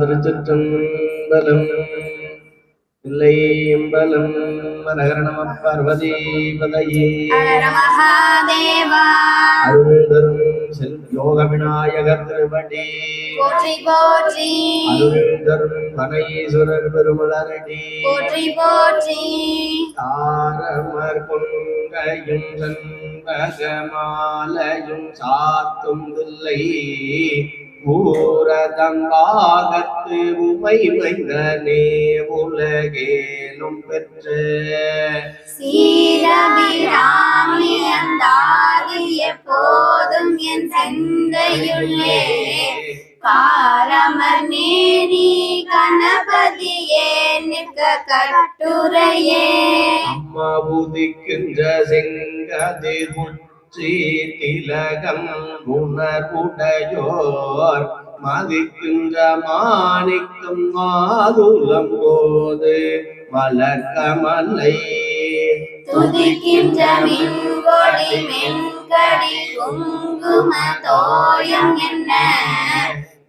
திருச்சிற்றம்பலம் இல்லை எம்பலம் மனகர நம பார்வதி பதையே ஹர மகாதேவா அருள் தரும் செல் யோக விநாயகர் திருவடி. போற்றி போற்றி. அருள் தரும் பனையீஸ்வரர் பெருமலரடி. போற்றி போற்றி. தாரமர் கொங்கையும் சண்பகமாலையும் சாத்தும் தில்லை. ஊரதம்பாகத்து உமை வைந்தனே உலகேனும் பெற்ற. சீரபிராமி அந்தாதி எப்போதும் என் சிந்தையுள்ளே காரமர் நேரி கணபதியே நிற்க கட்டுரையே. அம்மா உதிக்கின்ற செங்கதிர் உச்சி திலகம் உணர்வுடையோர் மதிக்கின்ற மாணிக்கம் மாதுளம் போது மலர்கமலை துதிக்கின்ற மின்கொடி மென்கடி குங்கும தோயம் என்ன?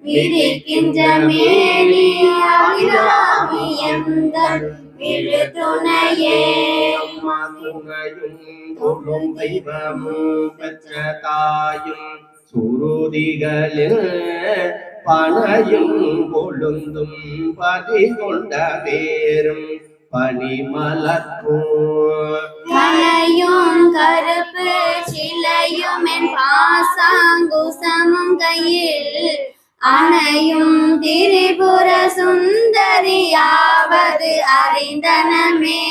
விதிக்கின்ற மேனி அபிராமி எந்த விழுதுணையே துணையும் தொழும் தெய்வமும் பெற்ற தாயும் சுருதிகளில் பனையும் கொழுந்தும் பதி கொண்ட வேரும் பனிமலர்பூ கலையும் கருப்பு சிலையும் என் பாசாங்குசமும் கையில். அணையும் திரிபுர சுந்தரியாவது அறிந்தனமே.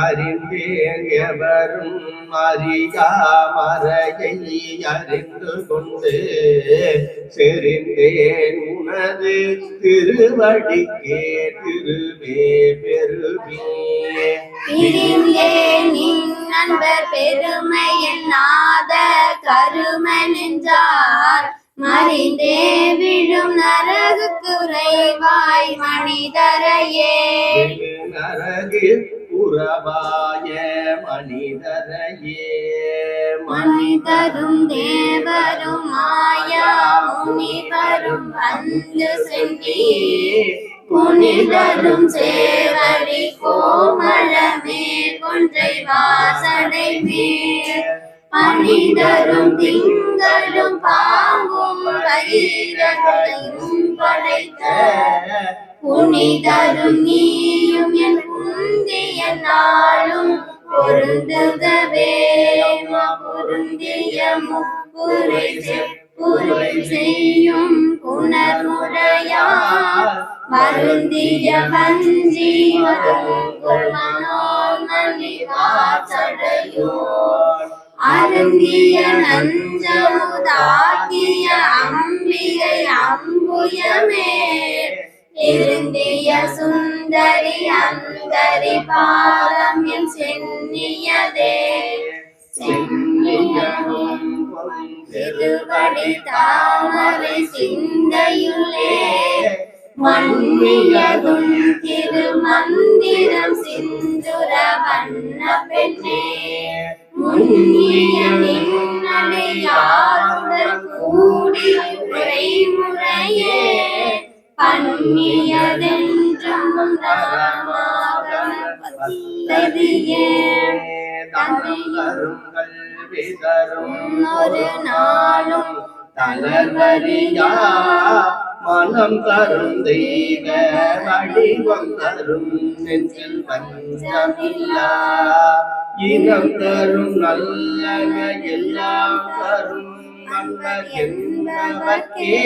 அறிந்தேன் எவரும் அறியா மறையை அறிந்து கொண்டு செறிந்தேன் உனது திருவடிக்கே திருவே பெருமே பிரிந்தேன் நண்பர் பெருமை எண்ணாத கருமை நெஞ்சார் மறிந்தே விழும் நரகுக்கு உறைவாய் மனிதரையே. நரகில் உறவாய மனிதரையே. மனிதரும் தேவரும் மாயா முனிவரும் வந்து சென்றி புனிதரும் சேவடி கோமளமே கொன்றை வாசடை மேல் மனிதரும் திங்களும் பாம்பும் கயிறையும் படைத்த புனிதரும் நீயும் என் குந்திய நாளும் பொருந்துகவே. பொருந்திய முப்புரை பொருள் செய்யும் புனர்முறையார் மருந்திய வஞ்சி வருங்குள் மனோமணி வாசடையோ அருந்திய நஞ்சமுதாக்கிய அம்பிகை அம்புயமே. இருந்திய சுந்தரி அந்தரி பாதம் என் சென்னியதே. சென்னியமும் திருவடி தாமரை சிந்தையுள்ளே. மன்னியதும் திருமந்திரம் சிந்துர வண்ண பெண்ணே. கூடி உரைமுறையே பண்ணியதென்றும் ஒரு நாளும் தளர்வறியா மனம் தரும் தெய்வ வடிவம் தரும் நெஞ்சில் பஞ்சமில்லா இனம் தரும் நல்லன எல்லாம் தரும் நல்லர் என்பவர்க்கே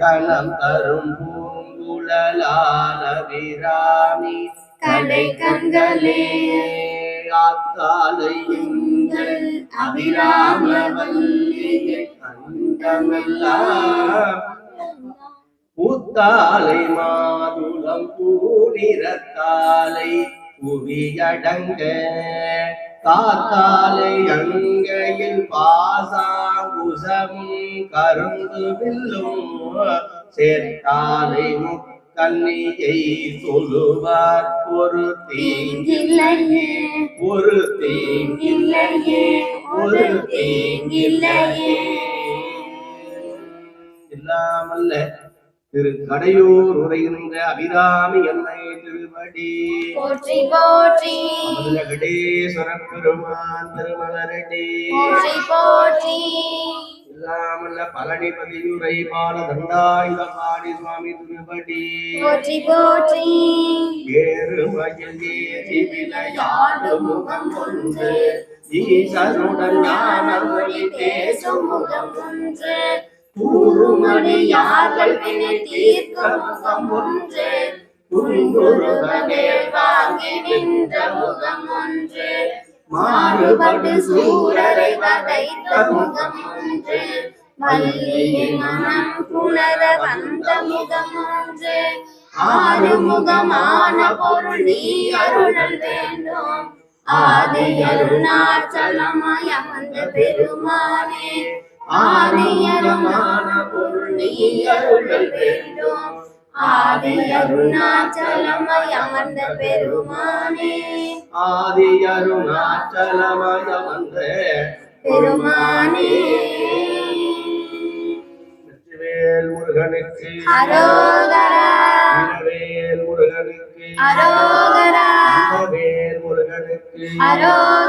கணம் தரும் பூங்குழலால விராமி கடை கண்களே ஆத்தாலை எங்கள் அபிராம வல்லியை கண்டமெல்லாம். பூத்தாலை மாதுளம் பூநிறத்தாலை புவியடங்க. காத்தாலை அங்கையில் பாசாங்குசமும் கருந்து வில்லும் சேர்த்தாலை முக்கன்னியை சொல்லுவார். ஒரு தீங்கில்லையே ஒரு தீங்கில்லையே ஒரு தீங்கில்லையே. இல்லாமல்ல திரு கடையூர் உரைகின்ற அபிராமி என்னை திருவடி. போற்றி போற்றி. கடேஸ்வர பெருமான் திருமலரடி. போற்றி போற்றி. இல்லாமல்ல பழனிபதியுரை பால தண்டாயுத பாடி சுவாமி திருவடி. போற்றி போற்றி. ஏறு மயில் ஏறி விளையாடு முகம் ஒன்று ஈசனுடன் ஞான மொழி பேசும் முகம் ஒன்று கூறுமடியார்கள் வினை தீர்க்க முகம் ஒன்று. குங்குருவனேல் வாங்கி நின்ற முகம் ஒன்று. மாறுபடு சூரரை வதைத்த முகம் ஒன்று. மல்லியின் மனம் புணர வந்த முகம் ஒன்று. ஆறுமுகமான பொருள் நீ அருளல் வேண்டும். ஆதி அருணாச்சலமாய் அமர்ந்த பெருமானே. ஆதி அருமான பொருள் நீ அருளல் வேண்டும் ஆதி அருணாச்சலமாய் அமர்ந்த பெருமானே. ஆதி அருணாச்சலமய வந்த பெருமானே. வெற்றிவேல் முருகனுக்கு அரோகரா. வீரவேல் முருகனுக்கு அரோகரா. முருகனுக்கு அரோகரா.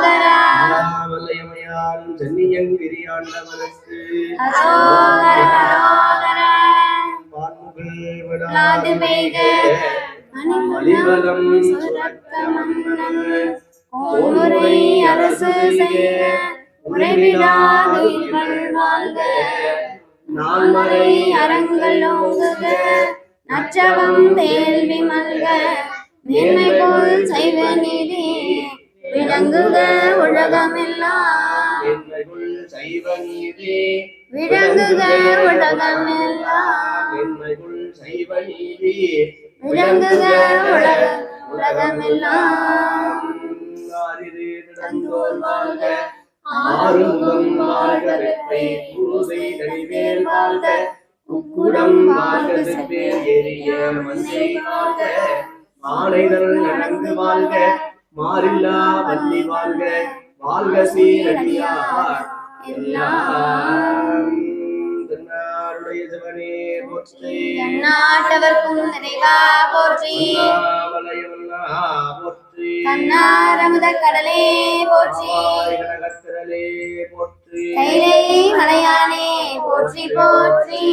சுரக்க மன்னன் கோன்முறை அரசு செய்க உறைவிடாது வாழ்க நான்மறை ஓங்குக வேள்வி மல்க செய்வ நீதி விளங்குக உலகமெல்லாம் சைவ நீதி விளங்குக. உலகமெல்லாம். என்னைக்குள் சைவ நீதி விளங்குக உலக உலகமெல்லாம். ஆரிரு திடங்கோல் வாழ்க. ஆறுமுகம் வாழ்க. வெப்பை பூசை நடிவேல் வாழ்க. குக்குடம் வாழ்க. செவ்வேல் எரிய மஞ்சை வாழ்க. ஆனைதல் நடந்து வாழ்க. மாறில்லா வள்ளி வாழ்க. வாழ்க சீரடியார். நாட்டவர்க்கும் நிறைவா போற்றி. அண்ணாமலையமல்லா போற்றி. கண்ணாரமுத கடலே போற்றி. போற்றி. மலையானே போற்றி போற்றி.